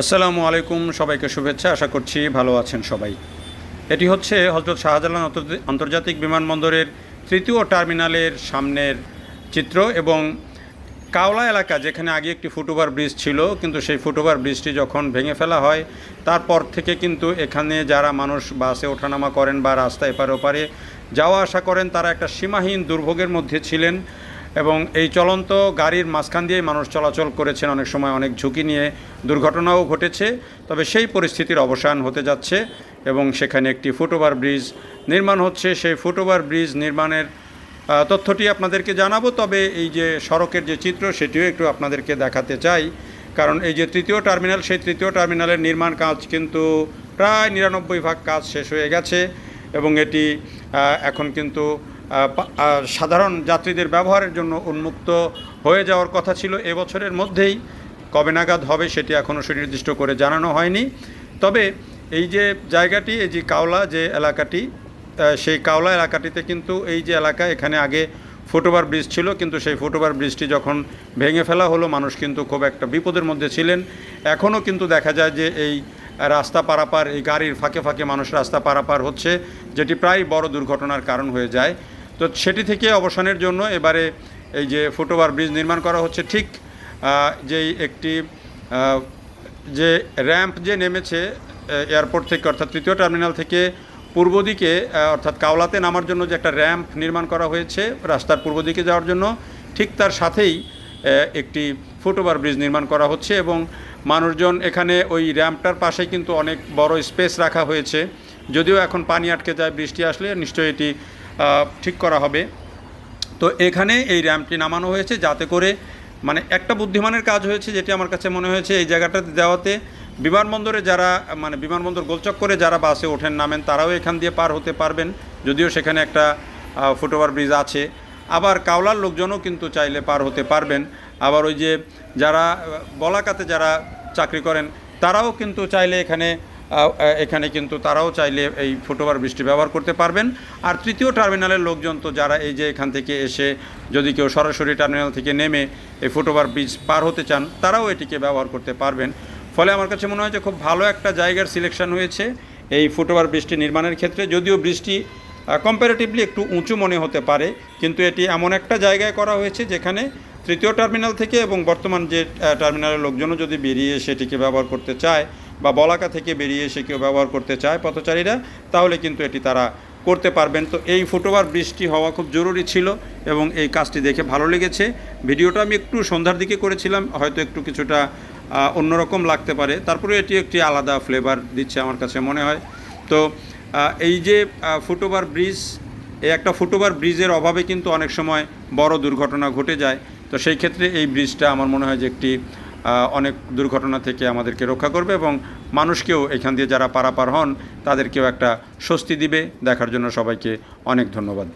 আসসালামু আলাইকুম, সবাইকে শুভেচ্ছা। আশা করছি ভালো আছেন সবাই। এটি হচ্ছে হজরত শাহজালাল আন্তর্জাতিক বিমানবন্দরের তৃতীয় টার্মিনালের সামনের চিত্র এবং কাওলা এলাকা, যেখানে আগে একটি ফুটওভার ব্রিজ ছিল, কিন্তু সেই ফুটওভার ব্রিজটি যখন ভেঙে ফেলা হয়, তারপর থেকে কিন্তু এখানে যারা মানুষ বাসে ওঠানামা করেন বা রাস্তা এপারে ওপারে যাওয়া আসা করেন, তারা একটা সীমাহীন দুর্ভোগের মধ্যে ছিলেন। এবং এই চলন্ত গাড়ির মাঝখান দিয়েই মানুষ চলাচল করেছেন। অনেক সময় অনেক ঝুঁকি নিয়ে দুর্ঘটনাও ঘটেছে, তবে সেই পরিস্থিতির অবসান হতে যাচ্ছে এবং সেখানে একটি ফুটওভার ব্রিজ নির্মাণ হচ্ছে। সেই ফুটওভার ব্রিজ নির্মাণের তথ্যটি আপনাদেরকে জানাব, তবে এই যে সড়কের যে চিত্র, সেটিও একটু আপনাদেরকে দেখাতে চাই। কারণ এই যে তৃতীয় টার্মিনাল, সেই তৃতীয় টার্মিনালের নির্মাণ কাজ কিন্তু প্রায় নিরানব্বই ভাগ কাজ শেষ হয়ে গেছে এবং এটি এখন কিন্তু সাধারণ যাত্রীদের ব্যবহারের জন্য উন্মুক্ত হয়ে যাওয়ার কথা ছিল। এবছরের মধ্যেই কবে নাগাদ হবে সেটি এখনও সুনির্দিষ্ট করে জানানো হয়নি। তবে এই যে জায়গাটি, এই যে কাওলা যে এলাকাটি সেই কাওলা এলাকাটিতে কিন্তু এই যে এলাকা, এখানে আগে ফুটওভার ব্রিজ ছিল, কিন্তু সেই ফুটওভার ব্রিজটি যখন ভেঙে ফেলা হলো, মানুষ কিন্তু খুব একটা বিপদের মধ্যে ছিলেন। এখনও কিন্তু দেখা যায় যে এই রাস্তা পারাপার, এই গাড়ির ফাঁকে ফাঁকে মানুষ রাস্তা পারাপার হচ্ছে, যেটি প্রায় বড় দুর্ঘটনার কারণ হয়ে যায়। তো সেটি থেকে অবসানের জন্য এবারে এই যে ফুটওভার ব্রিজ নির্মাণ করা হচ্ছে, ঠিক যেই একটি যে র্যাম্প যে নেমেছে এয়ারপোর্ট থেকে, অর্থাৎ তৃতীয় টার্মিনাল থেকে পূর্ব দিকে অর্থাৎ কাওলাতে নামার জন্য যে একটা র্যাম্প নির্মাণ করা হয়েছে, রাস্তার পূর্ব দিকে যাওয়ার জন্য, ঠিক তার সাথেই একটি ফুটওভার ব্রিজ নির্মাণ করা হচ্ছে এবং মানুষজন এখানে ওই র্যাম্পটার পাশে কিন্তু অনেক বড় স্পেস রাখা হয়েছে। যদিও এখন পানি আটকে যায়, বৃষ্টি আসলে নিশ্চয়ই এটি ঠিক করা হবে। তো এখানে এই র্যাম্পটি নামানো হয়েছে যাতে করে মানে একটা বুদ্ধিমানের কাজ হয়েছে যেটি আমার কাছে মনে হয়েছে, এই জায়গাটাতে দেওয়াতে বিমানবন্দরে যারা মানে বিমানবন্দর গোলচক করে যারা বাসে ওঠেন, নামেন, তারাও এখান দিয়ে পার হতে পারবেন। যদিও সেখানে একটা ফুটওভার ব্রিজ আছে। আবার কাওলার লোকজনও কিন্তু চাইলে পার হতে পারবেন। আবার ওই যে যারা, বলাকাতে যারা চাকরি করেন, তারাও কিন্তু চাইলে এখানে এখানে কিন্তু তারাও চাইলে এই ফুটওভার বৃষ্টি ব্যবহার করতে পারবেন। আর তৃতীয় টার্মিনালের লোকজন তো যারা এই যে এখান থেকে এসে যদি কেউ সরাসরি টার্মিনাল থেকে নেমে এই ফুটওভার ব্রিজ পার হতে চান, তারাও এটিকে ব্যবহার করতে পারবেন। ফলে আমার কাছে মনে হয় যে খুব ভালো একটা জায়গার সিলেকশন হয়েছে এই ফুটওভার ব্রিজটি নির্মাণের ক্ষেত্রে। যদিও বৃষ্টি কম্পারেটিভলি একটু উঁচু মনে হতে পারে, কিন্তু এটি এমন একটা জায়গায় করা হয়েছে যেখানে তৃতীয় টার্মিনাল থেকে এবং বর্তমান যে টার্মিনালের লোকজনও যদি বেরিয়ে সেটিকে ব্যবহার করতে চায় বা বলাকা থেকে বেরিয়ে এসে কেউ ব্যবহার করতে চায় পথচারীরা, তাহলে কিন্তু এটি তারা করতে পারবেন। তো এই ফুটওভার বৃষ্টি হওয়া খুব জরুরি ছিল এবং এই কাজটি দেখে ভালো লেগেছে। ভিডিওটা আমি একটু সন্ধ্যার দিকে করেছিলাম, হয়তো একটু কিছুটা অন্যরকম লাগতে পারে। তারপরে এটি একটি আলাদা ফ্লেভার দিচ্ছে আমার কাছে মনে হয়। তো এই যে ফুটওভার ব্রিজ এই একটা ফুটওভার ব্রিজের অভাবে কিন্তু অনেক সময় বড় দুর্ঘটনা ঘটে যায়। তো সেই ক্ষেত্রে এই ব্রিজটা আমার মনে হয় যে একটি অনেক দুর্ঘটনা থেকে আমাদেরকে রক্ষা করবে এবং মানুষকেও এখান দিয়ে যারা পারাপার হন, তাদেরকেও একটা স্বস্তি দিবে। দেখার জন্য সবাইকে অনেক ধন্যবাদ।